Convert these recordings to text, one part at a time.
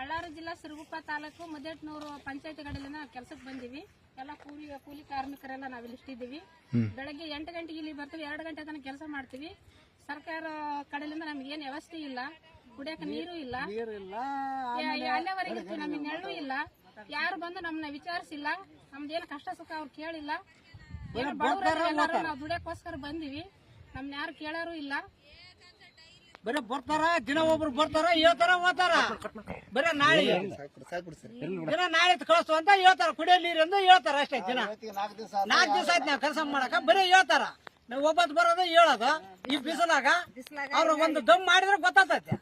ಬಳ್ಳಾರಿ ಜಿಲ್ಲಾ ಸಿರುಗುಪ್ಪ ತಾಲೂಕು ಮದೇಟ್ನೂರು ಪಂಚಾಯತಿ ನಾವು ಕೆಲಸಕ್ಕೆ ಬಂದಿವಿ. ಎಲ್ಲ ಕೂಲಿ ಕೂಲಿ ಕಾರ್ಮಿಕರೆಲ್ಲ ನಾವಿಲ್ಲಿ ಇಷ್ಟಿದ್ದೀವಿ. ಬೆಳಗ್ಗೆ ಎಂಟು ಗಂಟೆಗೆ ಇಲ್ಲಿ ಬರ್ತೀವಿ ಎರಡು ಗಂಟೆ ತನಕ ಕೆಲಸ ಮಾಡ್ತೀವಿ. ಸರ್ಕಾರ ಕಡೆಯಿಂದ ನಮ್ಗೆ ಏನು ವ್ಯವಸ್ಥೆ ಇಲ್ಲ. ಕುಡಿಯಕ್ಕೆ ನೀರು ಇಲ್ಲ. ಅಲ್ಲಿವರೆಗೆ ನಮಗೆ ನೆರಳು ಇಲ್ಲ. ಯಾರು ಬಂದು ನಮ್ಮನ್ನ ವಿಚಾರಿಸಿಲ್ಲ. ನಮ್ದೇನು ಕಷ್ಟ ಸುಖ ಅವ್ರು ಕೇಳಿಲ್ಲ. ನಾವು ದುಡಿಯಕ್ಕೋಸ್ಕರ ಬಂದಿವಿ. ನಮ್ನ ಯಾರು ಕೇಳೋರು ಇಲ್ಲ. ಬರೀ ಬರ್ತಾರ ದಿನ ಒಬ್ರು ಬರ್ತಾರ ಹೇಳ್ತಾರ ಓದ್ತಾರ. ಬರೀ ನಾಳೆ. ದಿನ ನಾಳೆ ಕಳಿಸ್ತು ಅಂತ ಹೇಳ್ತಾರ ಕುಡಿಯೋ ನೀರು ಅಂತ ಹೇಳ್ತಾರ ಅಷ್ಟೇ ದಿನ. ನಾಲ್ಕು ದಿವಸ ಆಯ್ತು ನಾವು ಕೆಲಸ ಮಾಡಕ ಬರೀ ಹೇಳ್ತಾರ. ನಾವು ಒಬ್ಬತ್ತು ಬರೋದು ಹೇಳೋದು. ಈ ಬಿಸಿಲಾಗ ಅವ್ರು ಒಂದು ದಮ್ ಮಾಡಿದ್ರೆ ಗೊತ್ತಾಗ್ತೈತೆ.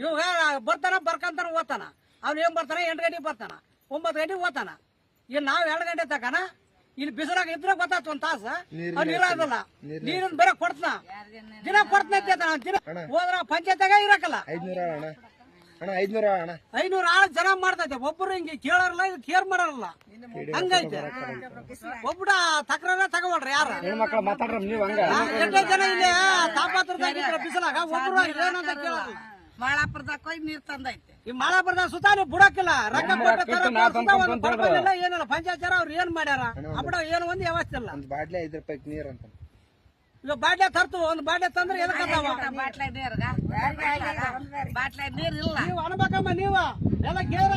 ಇವಾಗ ಬರ್ತಾನ ಬರ್ಕಂತಾನ ಓದ್ತಾನ. ಅವ್ನು ಏನ್ ಬರ್ತಾನ? ಎಂಟು ಗಂಟೆಗೆ ಬರ್ತಾನ. ಒಂಬತ್ತು ಗಂಟೆಗೆ ಓದ್ತಾನ. ಈಗ ನಾವು ಎರಡು ಗಂಟೆ ತಕನ ಇಲ್ಲಿ ಬಿಸಿಲಾಗ ಇದ್ರೆ ಗೊತ್ತಾಯ್ತು ಒಂದ್ ತಾಸ. ನೀರಾಗಲ್ಲ ನೀರಿನ ಬೇರೆ ಕೊಡ್ತನ. ದಿನ ಕೊಡ್ತನ. ದಿನ ಹೋದ್ರ ಪಂಚಾಯತ್ಯಾಗ ಇರಕಲ್ಲ. ಐದ್ನೂರ ಐನೂರು ಆಳು ಜನ ಮಾಡ್ತೈತೆ. ಒಬ್ರು ಹಿಂಗೆ ಕೇಳೋರಲ್ಲ ಇದು ಕೇರ್ ಮಾಡೋರಲ್ಲ ಹಂಗೈತೆ. ಒಬ್ಬಡ ತಕ್ರಾರ ತಗೋಳ್ರಿ ಯಾರು. ಹೆಣ್ಮಕ್ಳು ಮಾತಾಡ್ರ ನೀವ್ ಹಂಗ. ಎಷ್ಟೋ ಜನ ಇಲ್ಲಿ ತಾಪಾತ್ರದಾಗ ಬಿಸಿಲಾಗ ಒಬ್ರು ಏನಂತ ಕೇಳೋಲ್ಲ ಮಾಳಾಪುರದಾಗ ಹೋಗಿ ನೀರ್ ತಂದೈತೆ. ಈ ಮಾಲಾಪುರದ ಸುತ್ತ ನೀವು ಬುಡಕ್ಕಿಲ್ಲ. ರೊಕ್ಕ ಕೊಟ್ಟು ಪಡ್ಕೊಂಡಿಲ್ಲ ಏನಿಲ್ಲ. ಪಂಚಾಯತ್ ಅವ್ರು ಏನ್ ಮಾಡ್ಯಾರ? ಅಪ್ಪಡ ಏನು ಒಂದು ವ್ಯವಸ್ಥೆ ಇಲ್ಲ. ಒಂದು ಬಾಟ್ಲಿ ಐದ್ ರೂಪಾಯಿ ನೀರ್ ಅಂತ. ಈಗ ಬಾಡ್ಲೆ ತರ್ತು ಒಂದು ಬಾಡ್ಲೆ ತಂದ್ರೆ ಎದಕ್ಕಂತಾವ ಬಾಟ್ಲಾಗ ನೀರ್ ಬಾಟ್ಲಾಗ ನೀರ್ ಇಲ್ಲ. ನೀವು ಅನ್ಬೇಕಮ್ಮ ನೀವು. ಎಲ್ಲ ಕೇರ್